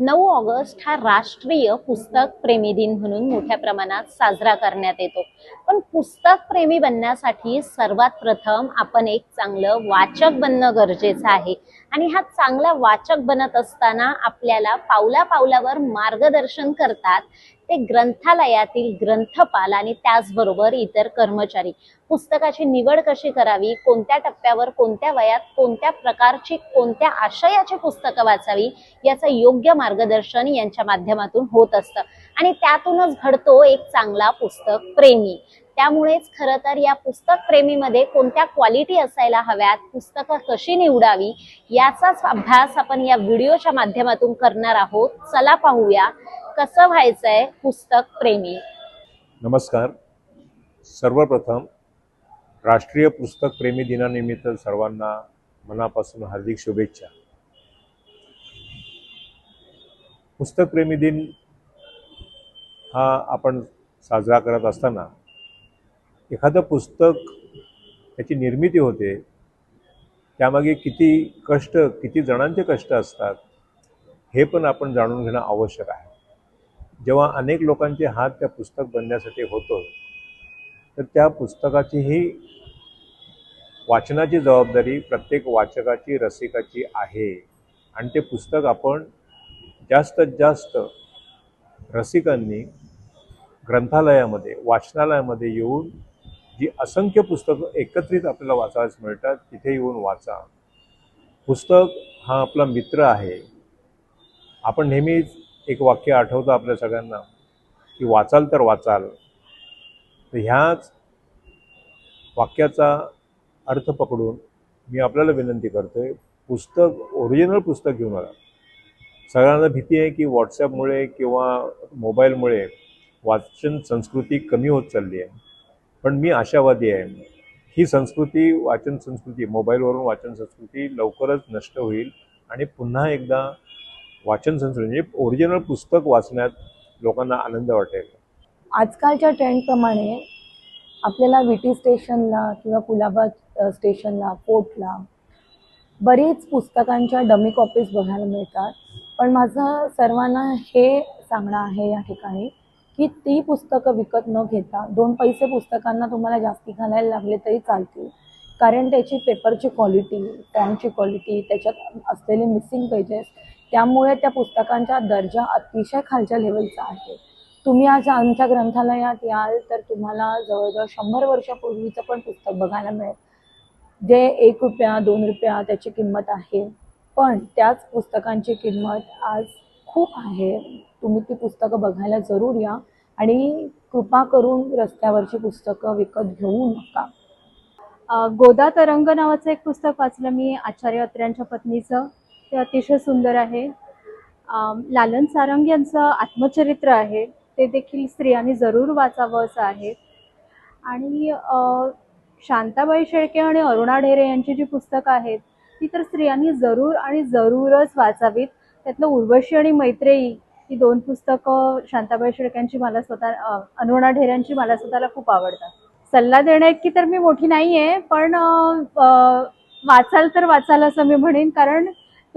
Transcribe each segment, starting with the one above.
नऊ ऑगस्ट हा राष्ट्रीय पुस्तक प्रेमी दिन म्हणून मोठ्या प्रमाणात साजरा करण्यात येतो. पण पुस्तक प्रेमी बनण्यासाठी सर्वात प्रथम आपण एक चांगलं वाचक बनणं गरजेचं आहे. आणि हा चांगला वाचक बनत असताना आपल्याला पावला पावलावर मार्गदर्शन करतात. ते ग्रंथालयातील ग्रंथपाल आणि त्याचबरोबर इतर कर्मचारी. पुस्तकाची निवड कशी करावी? कोणत्या टप्प्यावर कोणत्या वयात कोणत्या प्रकारची कोणत्या आशयाची पुस्तकं वाचावी? याचं योग्य मार्गदर्शन यांच्या माध्यमातून होत असतं. आणि त्यातूनच घडतो एक चांगला पुस्तक प्रेमी. त्यामुळेच खरं तर या पुस्तक प्रेमीमध्ये कोणत्या क्वालिटी असायला हव्यात? पुस्तकं कशी निवडावी? याचाच अभ्यास आपण या व्हिडिओच्या माध्यमातून करणार आहोत. चला पाहूया. कसं व्हायचंय पुस्तक प्रेमी? नमस्कार. सर्वप्रथम राष्ट्रीय पुस्तक प्रेमी दिनानिमित्त सर्वांना मनापासून हार्दिक शुभेच्छा. पुस्तक प्रेमी दिन हा आपण साजरा करत असताना एखादं पुस्तक त्याची निर्मिती होते त्यामागे किती कष्ट किती जणांचे कष्ट असतात हे पण आपण जाणून घेणं आवश्यक आहे. जेव्हा अनेक लोकांचे हात त्या पुस्तक बनण्यासाठी होतो तर त्या पुस्तकाचीही वाचनाची जबाबदारी प्रत्येक वाचकाची रसिकाची आहे. आणि ते पुस्तक आपण जास्तीत जास्त रसिकांनी ग्रंथालयामध्ये वाचनालयामध्ये येऊन जी असंख्य पुस्तकं एकत्रित आपल्याला वाचायला मिळतात तिथे येऊन वाचा. पुस्तक हा आपला मित्र आहे. आपण नेहमीच एक वाक्य आठवतं आपल्या सगळ्यांना की वाचाल तर वाचाल. तर ह्याच वाक्याचा अर्थ पकडून मी आपल्याला विनंती करतोय पुस्तक ओरिजिनल पुस्तक घेऊन आला. सगळ्यांना भीती आहे की व्हॉट्सॲपमुळे किंवा मोबाईलमुळे वाचन संस्कृती कमी होत चालली आहे. पण मी आशावादी आहे. ही संस्कृती वाचन संस्कृती मोबाईलवरून वाचन संस्कृती लवकरच नष्ट होईल आणि पुन्हा एकदा वाचन संस्कृती म्हणजे ओरिजिनल पुस्तक वाचण्यात लोकांना आनंद वाटेल. आजकालच्या ट्रेंडप्रमाणे आपल्याला विटी टी स्टेशनला किंवा कुलाबा स्टेशनला फोर्टला बरीच पुस्तकांच्या डमी कॉपीज बघायला मिळतात. पण माझं सर्वांना हे सांगणं आहे या ठिकाणी की ती पुस्तकं विकत न घेता दोन पैसे पुस्तकांना तुम्हाला जास्ती घालायला लागले तरी चालतील. कारण त्याची पेपरची क्वालिटी फॉर्मची क्वालिटी त्याच्यात असलेले मिसिंग पेजेस त्यामुळे त्या पुस्तकांचा दर्जा अतिशय खालच्या लेवलचा आहे. तुम्ही आज आमच्या ग्रंथालयात याल तर तुम्हाला जवळजवळ शंभर वर्षापूर्वीचं पण पुस्तक बघायला मिळेल. जे एक रुपया दोन रुपया त्याची किंमत आहे. पण त्याच पुस्तकांची किंमत आज खूप आहे. तुम्ही ती पुस्तकं बघायला जरूर या आणि कृपा करून रस्त्यावरची पुस्तकं विकत घेऊ नका. गोदा तरंग नावाचं एक पुस्तक वाचलं मी आचार्य अत्र्यांच्या पत्नीचं. ते अतिशय सुंदर आहे. लालन सारंग यांचं आत्मचरित्र आहे. ते देखील स्त्रियांनी जरूर वाचावं असं आहे. आणि शांताबाई शेळके आणि अरुणा ढेरे यांची जी पुस्तकं आहेत ती तर स्त्रियांनी जरूर आणि जरूरच वाचावीत. त्यातलं उर्वशी आणि मैत्रेयी ही दोन पुस्तकं शांताबाई शेळक्यांची मला स्वतः अरुणा ढेऱ्यांची मला स्वतःला खूप आवडतात. सल्ला देण्याइतकी तर मी मोठी नाही आहे पण वाचाल तर वाचाल असं मी म्हणेन. कारण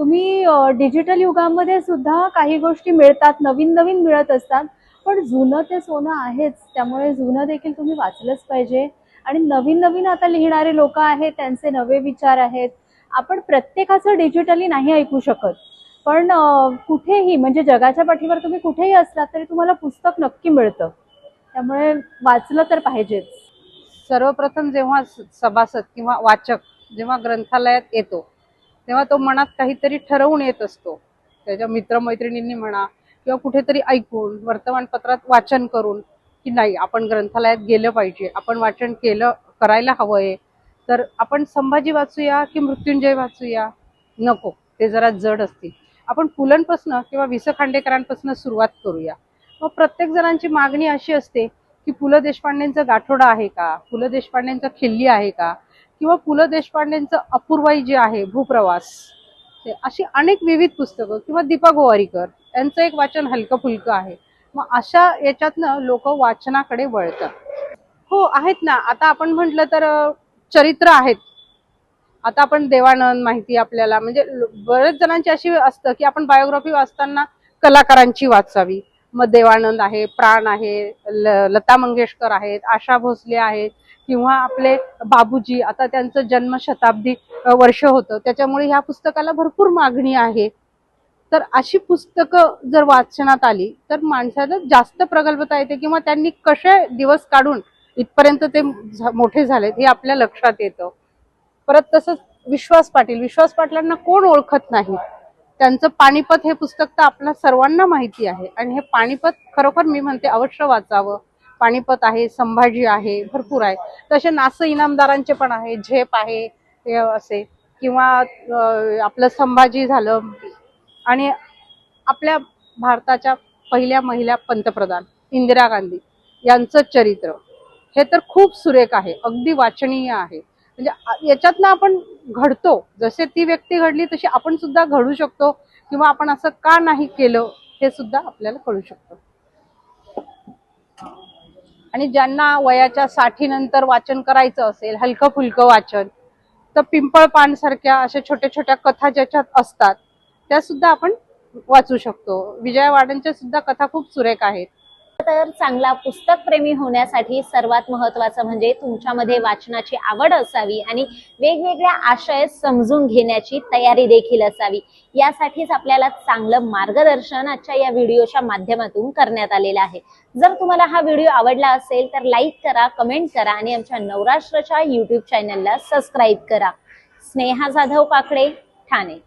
तुम्ही डिजिटल युगामध्ये सुद्धा काही गोष्टी मिळतात नवीन नवीन मिळत असतात पण जुनं ते सोनं आहेच. त्यामुळे जुनं देखील तुम्ही वाचलंच पाहिजे. आणि नवीन नवीन आता लिहिणारे लोक आहेत त्यांचे नवे विचार आहेत. आपण प्रत्येकाचं डिजिटली नाही ऐकू शकत. पण कुठेही म्हणजे जगाच्या पाठीवर तुम्ही कुठेही असलात तरी तुम्हाला पुस्तक नक्की मिळतं. त्यामुळे वाचलं तर पाहिजेच. सर्वप्रथम जेव्हा स- सभासद किंवा वाचक जेव्हा ग्रंथालयात येतो तेव्हा तो मनात काहीतरी ठरवून येत असतो. त्याच्या मित्रमैत्रिणींनी म्हणा किंवा कुठेतरी ऐकून वर्तमानपत्रात वाचन करून की नाही आपण ग्रंथालयात गेलं पाहिजे आपण वाचन केलं करायला हवंय तर आपण संभाजी वाचूया की मृत्युंजय वाचूया? नको ते जरा जड असतील. आपण पुलंपासनं किंवा वि स खांडेकरांपासून सुरुवात करूया. मग प्रत्येक जणांची मागणी अशी असते की पु ल देशपांडेंचं गाठोडा आहे का? पु ल देशपांडेंचं खिल्ली आहे का? किंवा पु ल देशपांडेंचं अपूर्वाई जे आहे भूप्रवास अशी अनेक विविध पुस्तकं किंवा दीपा गोवारीकर यांचं एक वाचन हलकं फुलकं आहे. मग अशा याच्यातनं लोक वाचनाकडे वळतात. हो आहेत ना. आता आपण म्हटलं तर चरित्र आहेत. आता आपण देवानंद माहिती आपल्याला म्हणजे बरेच जणांची अशी असतं की आपण बायोग्राफी वाचताना कलाकारांची वाचावी. मग देवानंद आहे प्राण आहे ल- लता मंगेशकर आहेत आशा भोसले आहेत किंवा आपले बाबूजी. आता त्यांचं जन्म शताब्दी वर्ष होतं. त्याच्यामुळे ह्या पुस्तकाला भरपूर मागणी आहे. तर अशी पुस्तकं जर वाचनात आली तर माणसाला जास्त प्रगल्भता येते किंवा त्यांनी कसे दिवस काढून इथपर्यंत ते मोठे झालेत हे आपल्या लक्षात येतं. परत तसंच विश्वास पाटील. विश्वास पाटलांना कोण ओळखत नाही? त्यांचं पानिपत हे पुस्तक तर आपल्या सर्वांना माहिती आहे. आणि हे पानिपत खरोखर मी म्हणते अवश्य वाचावं. पानिपत आहे संभाजी आहे भरपूर आहे. तसे नास इनामदारांचे पण आहे झेप आहे असे. किंवा आपलं संभाजी झालं. आणि आपल्या भारताच्या पहिल्या महिला पंतप्रधान इंदिरा गांधी यांचं चरित्र. हे तर खूप सुरेख आहे. अगदी वाचनीय आहे. म्हणजे याच्यातनं आपण घडतो. जसे ती व्यक्ती घडली तशी आपण सुद्धा घडू शकतो किंवा आपण असं का नाही केलं हे सुद्धा आपल्याला कळू शकतं. आणि ज्यांना वयाच्या साठीनंतर वाचन करायचं असेल हलकं फुलकं वाचन तर पिंपळ पान सारख्या अशा छोट्या छोट्या कथा ज्याच्यात असतात त्या सुद्धा आपण वाचू शकतो. विजया वाडनच्या सुद्धा कथा खूप सुरेख आहेत. तर चांगला पुस्तक प्रेमी होण्यासाठी सर्वात महत्वाचं म्हणजे तुमच्यामध्ये वाचनाची आवड असावी आणि वेगवेगळ्या आशय समजून घेण्याची तयारी देखील असावी. यासाठीच आपल्याला चांगलं मार्गदर्शन आजच्या या व्हिडिओच्या माध्यमातून करण्यात आलेलं आहे. जर तुम्हाला हा व्हिडिओ आवडला असेल तर लाईक करा कमेंट करा आणि आमच्या नवराष्ट्राच्या युट्यूब चॅनलला सबस्क्राईब करा. स्नेहा जाधव काकडे ठाणे.